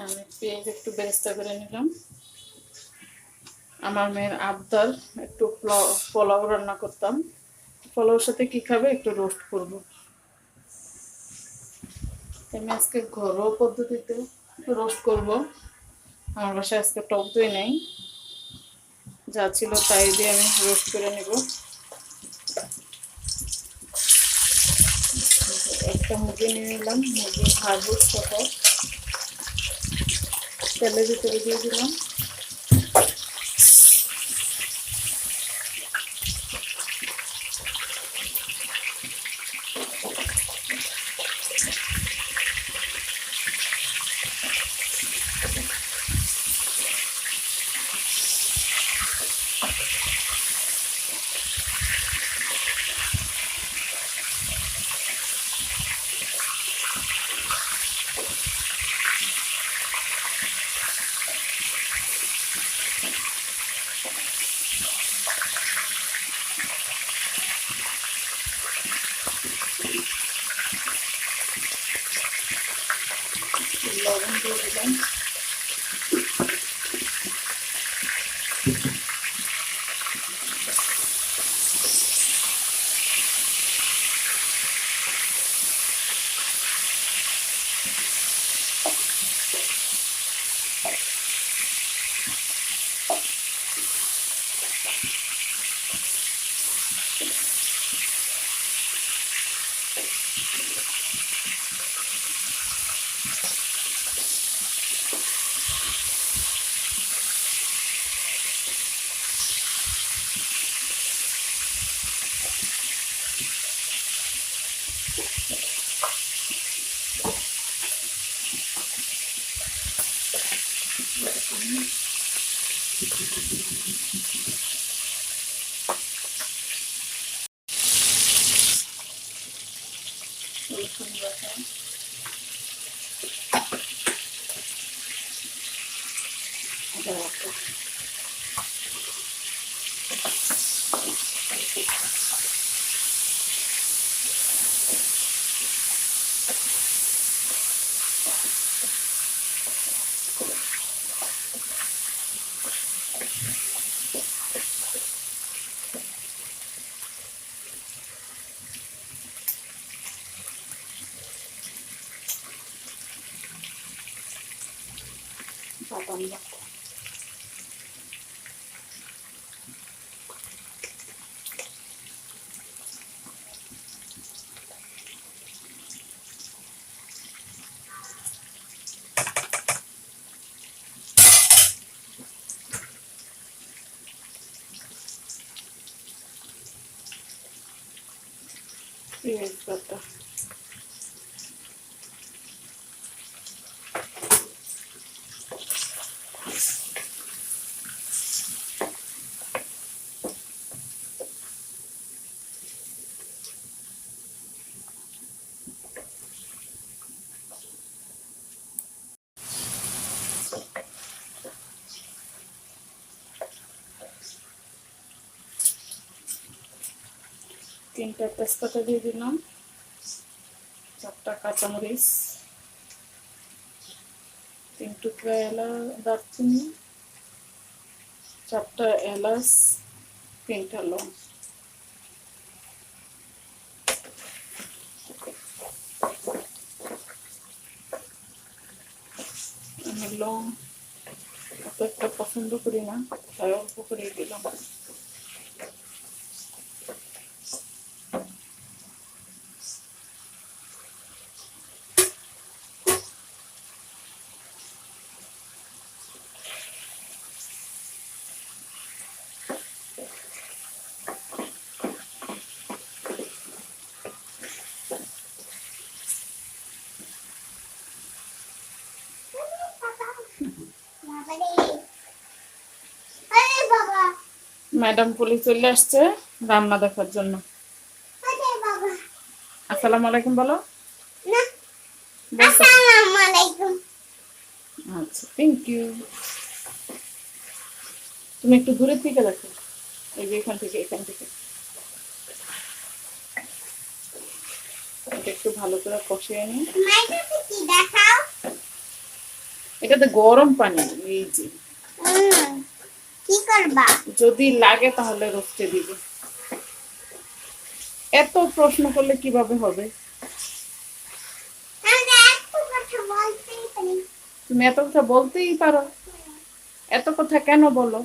আমি পেঁয়াজ একটু বেরেস্তা করে নিলাম। আমার মেয়ের আবদার, একটু পোলাও- রান্না করতাম। পোলাওর সাথে কি খাবে? একটু রোস্ট করব। আমি আজকে ঘরোয়া পদ্ধতিতে রোস্ট করব। আমার বাসায় আজকে টক দই নেই। যা ছিল তাই দিয়ে আমি রোস্ট করে নেব। একটা মুরগি নিয়ে নিলাম। মুরগি ভাজবো সহ তেলের ভিতরে দিয়ে দিলাম। লবণ দিয়ে দিলাম। পেঁয়াজ বাটা তিনটা তেজপাতা দিয়ে দিলাম। চারটা কাঁচামরিচ, তিন টুকরা এলা দারচিনি, চারটা এলাচ, তিনটা লং। লং অত একটা পছন্দ করি না, তাই অল্প করে দিলাম। ম্যাডাম পুলিশ চলে আসছে রান্না দেখার জন্য। আসসালামু আলাইকুম বলো। আচ্ছা থ্যাংক ইউ তুমি একটু দূরের থেকে দেখো। এই যে এখান থেকে এখান থেকে। এটা একটু ভালো করে কষিয়ে দেখাও? এটাতে গরম পানি এই যে। কি করবা? যদি লাগে তাহলে রোস্টে দিবে। এত প্রশ্ন করলে কীভাবে হবে? তুমি এত কথা বলতেই পারো। এত কথা কেন বলো?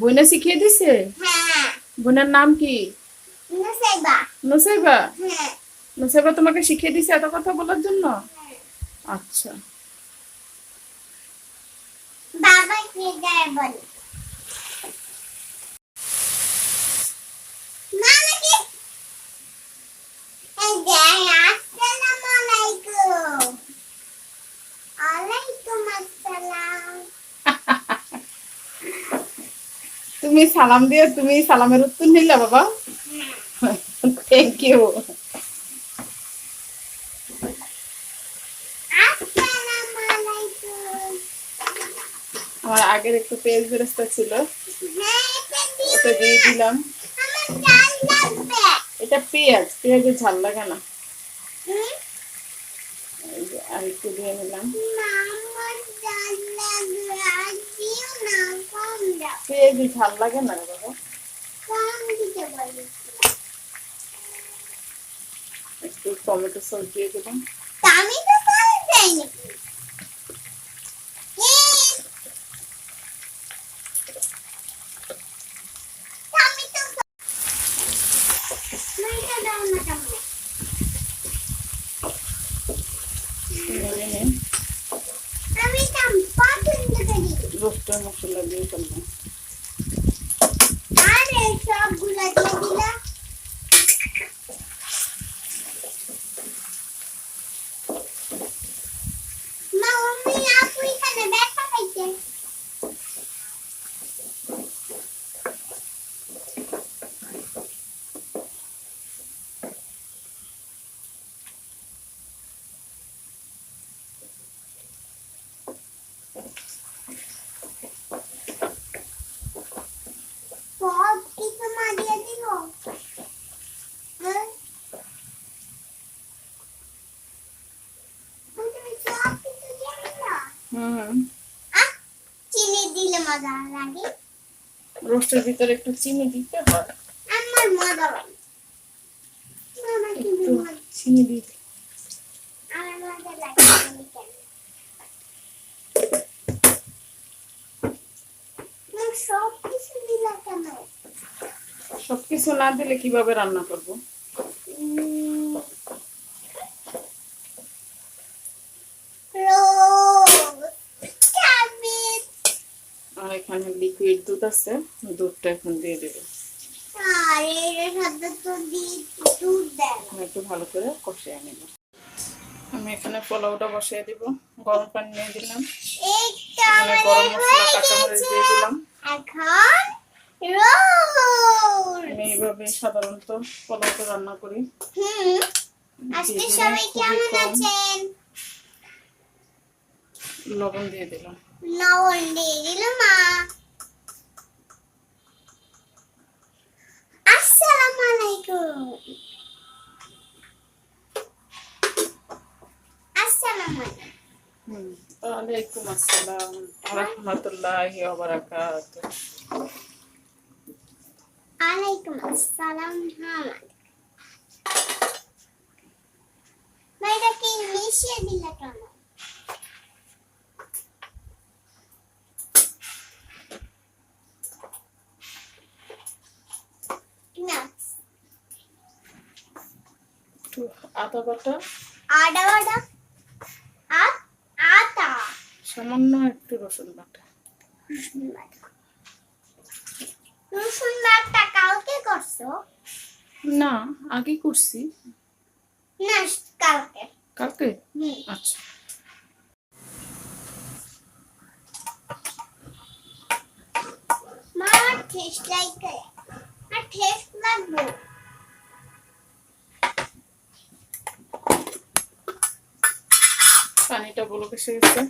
বইনা শিখিয়ে দিছে হ্যাঁ। বোনের নাম কি? নুসাইবা। নসেবা হ্যাঁ। তোমাকে শিখিয়ে দিছে এত কথা বলার জন্য? আচ্ছা। বাবা কে যায় বলে। তুমি সালাম দিয়ে তুমি সালামের উত্তর নিলে বাবা। থ্যাংক ইউ আসসালামু আলাইকুম আমার আগের একটু পেঁয়াজ বেরেস্তা ছিল। হ্যাঁ ওটা দিয়ে দিলাম। জাল লাগবে এটা পেঁয়াজ পেঁয়াজের ঝাল লাগে না? আর একটু দিয়ে নিলাম পেঁয়াজের ঝাল লাগে না বাবা। একটু টমেটো সস দিয়ে দিলাম। তা আমি তো কম চাই নাকি এই, আমি তো মাইটা দাও না কেমন নেড়ে নিয়ে আমি কাম পছন্দ করি রোস্টের মশলা দিয়ে ফেললাম এই সবগুলো দিয়ে দিলা মা আমি আপু এখানে ব্যথা পাইছে সব কিছু মা দিয়ে দিল হ্যাঁ? তুমি সব কিছু দিয়ে দিলা? হুম। চিনি দিলে মজা লাগে। রোস্টের ভিতরে একটু চিনি দিতে হয়। আমার মজা চিনি দিতে। আমার মজা লাগে কেন সব কিছু সবকিছু না দিলে কীভাবে রান্না করব? লিকুইড দুধ আছে দুধটা এখন দিয়ে দেবে। একটু ভালো করে কষিয়ে নিব। আমি এখানে পোলাওটা বসিয়ে দিব গরম পানি নিয়ে দিলাম। গরম মশলা কাঁচামরিচ দিয়ে দিলাম। আমি এইভাবে সাধারণত পোলাওটা রান্না করি। আজকে দিয়ে দিলাম লবণ দিয়ে দিলাম। লবণ মা আসসালামু আলাইকুম আসসালামু আলাইকুম হুম ওয়ালাইকুম আসসালাম। রহমতুল্লাহি ওয়া বারাকাতুহু। আলাইকুম আসসালাম হামাদ। ভাইটা কি মিশিয়ে দিলে কেন না একটু আদা বাটা আদা বাটা আর আটা সামান্য একটু রসুন বাটা। রসুন বাটা। রসুন বাটা কালকে করছ? না আগে করছি। না কালকে। কালকে? আচ্ছা। মা টেস্ট লাইক আর টেস্ট লাগবো। বলক এসে গেছে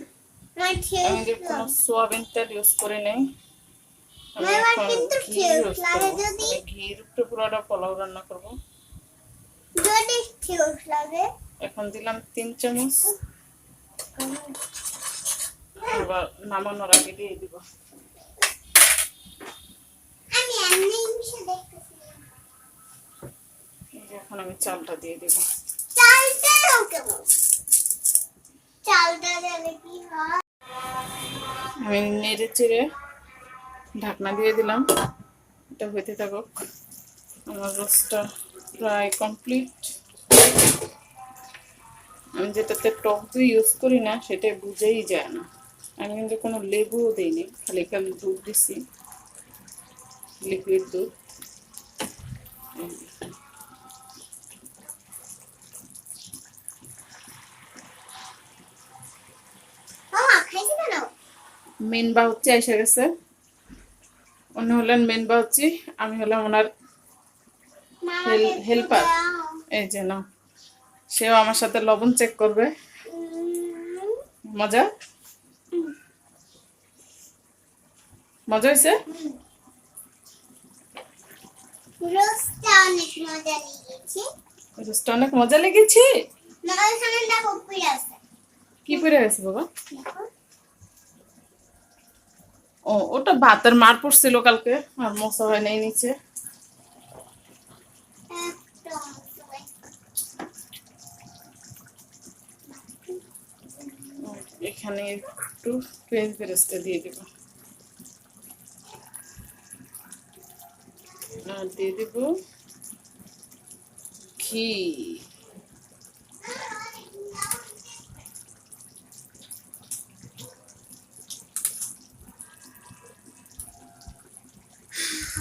আমার আমি যে কোনো সোয়াবিন তেল ইউজ করে নেই। আমি এখন কিন্তু ঘি ইউজ করব। আমি ঘির উপরে পুরোটা পোলাও রান্না করব। এখন দিলাম তিন চামচ। আবার নামানোর আগে দিয়ে দিব। আমি এখন চালটা দিয়ে দিব। কেমন? চালটা আমি নেড়ে চেড়ে ঢাকনা দিয়ে দিলাম। এটা হইতে থাকুক। আমার রোস্টটা প্রায় কমপ্লিট। আমি যেটাতে টক দই ইউজ করি না সেটা বুঝেই যায় না। আমি কিন্তু কোনো লেবুও দিইনি, খালি খালি দুধ দিছি। লিকুইড দুধ এই যে। মামা খাইছি কেন মেন বাউচি এসে গেছে। উনি হলেন মেন বাউচি আমি হলাম ওনার হেল- হেল্পার এই যে না সেও আমার সাথে লবণ চেক করবে। মজা? মজা হয়েছে? রোস্টটা অনেক মজা লেগেছে। কি পরে গেছে বাবা? ও, ওটা ভাতের মার পড়ছিল কালকে, আর মশা হয় নাই নিচে। এখানে একটু পেঁয়াজ বেরেস্তা দিয়ে দিব। আর দিয়ে দিব ঘি।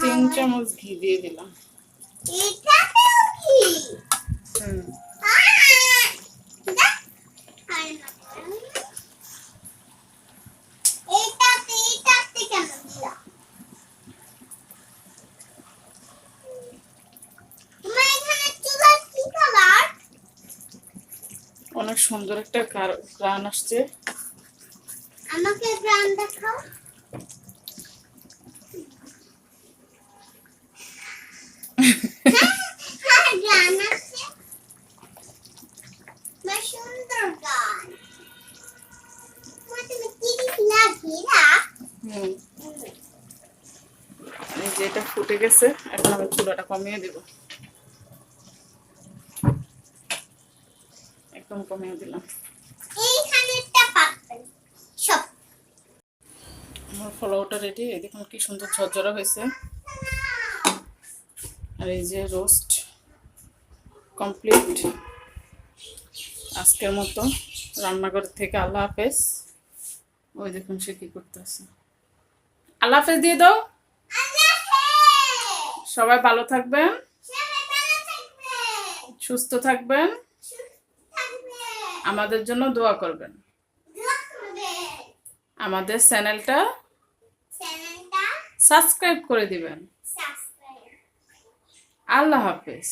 তিন চামচ ঘি দিয়ে দিলাম। হুম। অনেক সুন্দর একটা গান আসছে। আমাকে গ্রাম দেখাও হ্যাঁ গান আছে বেশ সুন্দর গান মা, তুমি কি দিছিলা ঘিরা হুম এই যে এটা ফুটে গেছে এখন আমি চুলাটা কমিয়ে দিব। একদম কমিয়ে দিলাম। আমার ফলাওটা রেডি এই দেখুন কি সুন্দর ঝরঝরা হয়েছে। আর এই যে রোস্ট কমপ্লিট আজকের মতো রান্নাঘর থেকে আল্লাহ হাফেজ। ওই দেখুন সে কি করতেছে। আল্লাহ হাফেজ দিয়ে দাও। সবাই ভালো থাকবেন। সবাই ভালো থাকবেন। সুস্থ থাকবেন। আমাদের জন্য দোয়া করবেন। আমাদের চ্যানেলটা সাবস্ক্রাইব করে দিবেন। আল্লাহ হাফেজ।